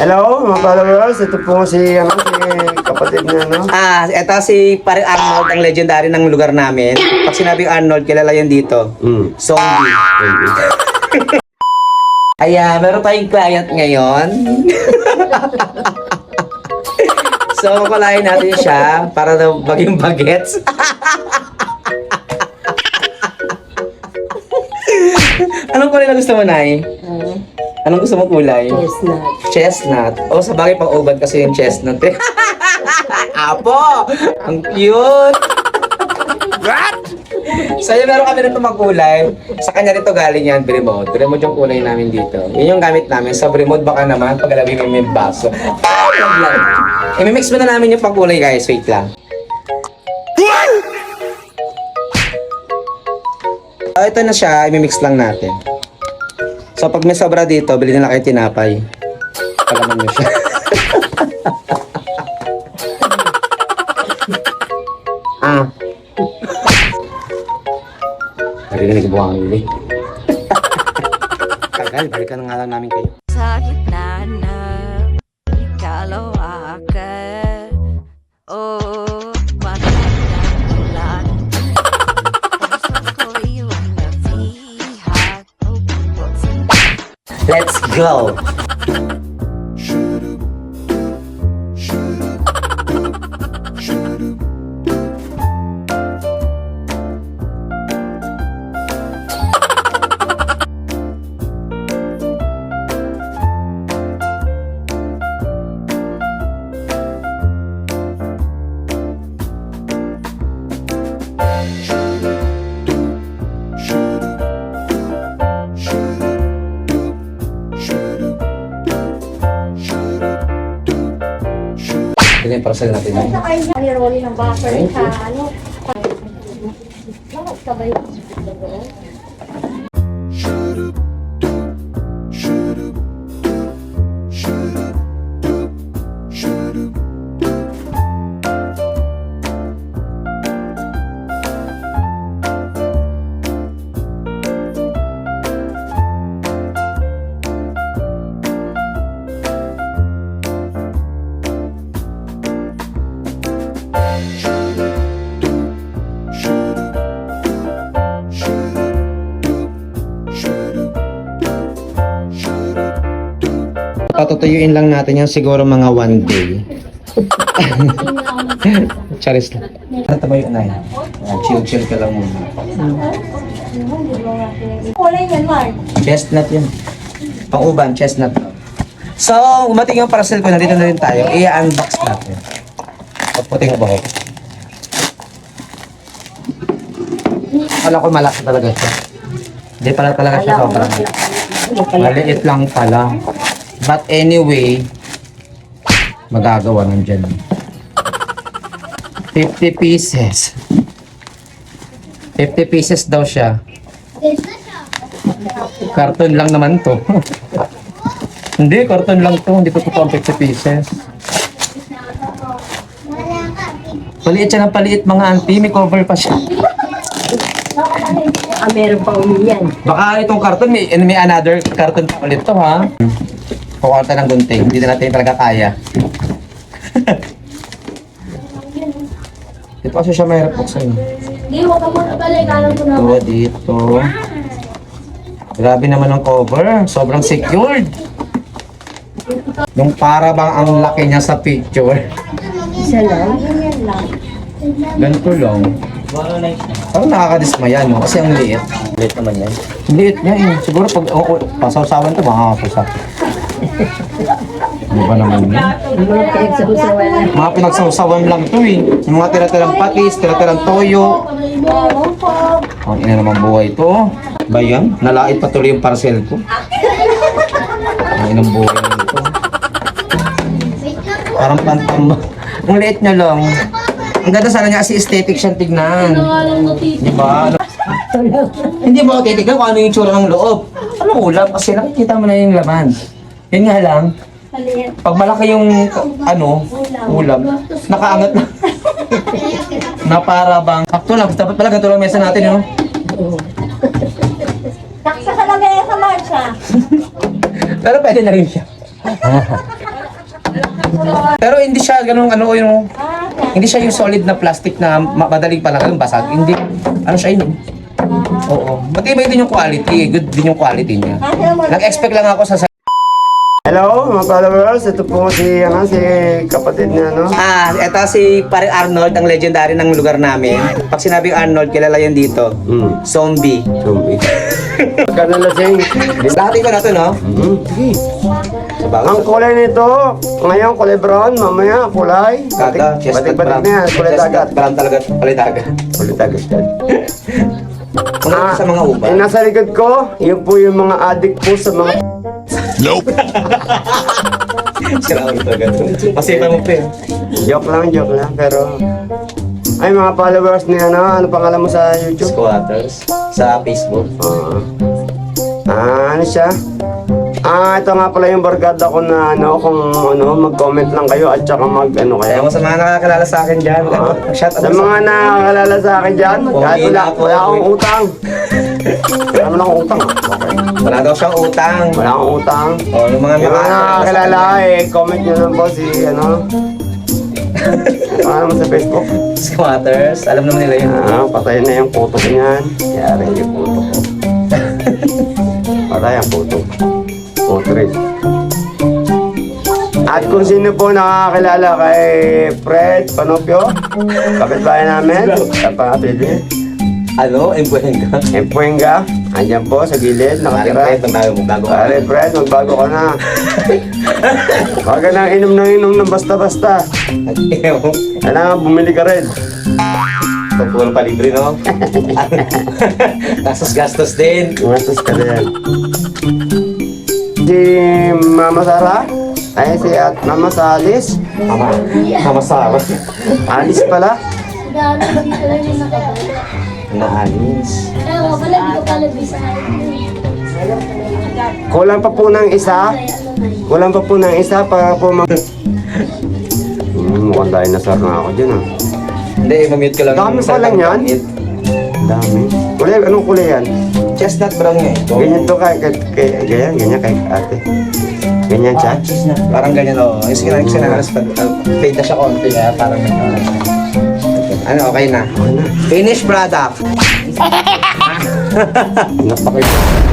Hello, mga followers. Ito po si, ano, si kapatid niya, no? Ah, eto si Pare Arnold, ang legendary ng lugar namin. Pag sinabi Arnold, kilala yan dito. Mm. Zombie. Kaya, meron tayong client ngayon. so, kukulayin natin siya para na maging bagets. Anong kulay na gusto mo, Nay? Anong gusto mo kulay? Chestnut. Chestnut. O, sa bagay pang ubad kasi yung chestnut eh. Apo! Ang cute! What? Yun, meron kami nito magkulay. Sa kanya rito galing yan, Bremod. Bremod yung kulay namin dito. Yun yung gamit namin. Sa Bremod baka naman, pag alabi mo yung baso. Ah. I-mix mo na namin yung pangkulay, guys. Wait lang. Oh, ito na siya. I-mix lang natin. So, pag may sobra dito, bili na lang kayo tinapay. Palaman nyo siya. ah. Narinig ko buwang huli. Tagal, balikan na nga lang namin kayo. sa Let's go! Yung parcel natin. yun. Ay, rolling ng buffer sa ano. Bakit ka ba yung Patutuyuin lang natin yan siguro mga one day. Charis lang. Ano tabayo na yan? Chill-chill ka lang muna. Kulay yan, Mark. Chestnut yun. Pang-uban, chestnut. So, umating yung parcel ko. Nandito na rin tayo. I-unbox natin. Pagputing buhok. Kala ko malaki talaga siya. Hindi pala talaga siya sobrang. Maliit lang pala. But anyway, magagawa ng dyan. 50 pieces. 50 pieces daw siya. Karton lang naman to. Hindi, karton lang to. Hindi to totoo ang 50 pieces. Paliit siya ng paliit mga auntie. May cover pa siya. Ah, meron pa uli yan. Baka itong karton, may, may another karton pa ulit to ha. Kukuha tayo ng gunting. Hindi na natin talaga kaya. Dito kasi siya mahirap buksan. Hindi, huwag ka muna pala. Ikalam ko na. Ito, dito. Grabe naman ang cover. Sobrang secured. Yung para bang ang laki niya sa picture. Isa lang. Ganito lang. Parang nakakadismaya, no? Kasi ang liit. Liit naman yan. Liit niya eh. Siguro pag oh, oh, pasawsawan to. Ano ba naman yun? Mga pinagsawsawan lang to eh. Yung mga tira-tirang patis, tira-tirang toyo. Ang ina naman buhay to. Ba yan? Nalait pa tuloy yung parcel ko. Ang inang buhay nito. Parang pantamba. Ang liit niya lang. Ang ganda sana niya kasi aesthetic siyang tignan. Di ba? Hindi mo titignan kung ano yung tsura ng loob. Ano ulam? Kasi nakikita mo na yung laman. Yun nga lang, Maliit. pag malaki yung ano, ulam, nakaangat na. na para bang, akto lang, dapat pala ganito lang mesa natin, no? Taksa sa lamesa, Marsha. Pero pwede na rin siya. Pero hindi siya ganun ano yung Ah, hindi siya yung solid na plastic na ma- madaling pala ganun basag. Hindi ano siya yun. Oo. Matibay din yung quality. Good din yung quality niya. Nag-expect lang ako sa Hello, mga followers. Ito po si, ano, si kapatid na, ano. Ah, eto si Pare Arnold, ang legendary ng lugar namin. Pag sinabing Arnold, kilala yan dito. Hmm, Zombie. zombie. Pagka nalasing. Lahat ko na to, no? Hmm. Bago Ang kulay nito, ngayon kulay brown, mamaya kulay. Kada, chestnut batik na yan, kulay Chestnut dagat. brown talaga, kulay dagat. Kulay dagat yan. Ano sa mga uba. Yung nasa likod ko, yun po yung mga addict po sa mga... Sira ulo talaga. Pasipa mo pa eh. Joke lang, joke lang, pero... Ay, mga followers ni ano, ano pangalan mo sa YouTube? Squatters. Sa Facebook. Ah, ah, ano siya? Ah, ito nga pala yung barkada ko na ano, kung ano, mag-comment lang kayo at saka mag ano kayo. mo sa mga nakakilala sa akin dyan. Ah, Shout out sa mga nakakalala sa akin dyan, kahit wala, wala akong utang. Wala naman akong utang. ah. Okay. Wala daw siyang utang. Wala akong utang. O, yung mga Yung mga nakakilala nakakilala eh, comment nyo lang po si ano. Ano mo sa Facebook? Squatters. Alam naman nila yun. Ah, patay na yung puto ko niyan. Yari yung puto ko. patay ang puto. Puto rin. At kung sino po nakakilala kay Fred Panopio, kapitbahay namin, sa pangatili, Ano? Embuhenga. Empuenga, andyan po sa gilid, Nakatira. nakatira. Tayo mo bago. Pare Fred, magbago ka na. Huwag ka nang inom ng inom ng basta-basta. Kailangan bumili ka rin. Ito po ng palibre, no? Tapos gastos din. Umatos ka din. Si Mama Sara, ay si at Mama Salis, Mama. Mama Sara. Alice pala. Dami ba dito lang yung nakabalik? Naalis. Pala, di ko pala bisa. Kulang pa po ng isa. Kulang pa po ng isa para po mag... Hmm, mukhang dinosaur na ako dyan ah. Hindi, mamute ko lang. Dami pa lang yan? Dami. Kulay, anong kulay yan? Chestnut brown nga ito. Ganyan to kay, kay, kay, ganyan, ganyan kay ate. Ganyan siya. Ah, na. Parang ganyan, oo. Oh. Yung sinabi sinaharas pa. Fade na siya konti, kaya parang nag Ano, okay na. Ano na? Finished product. Napakita.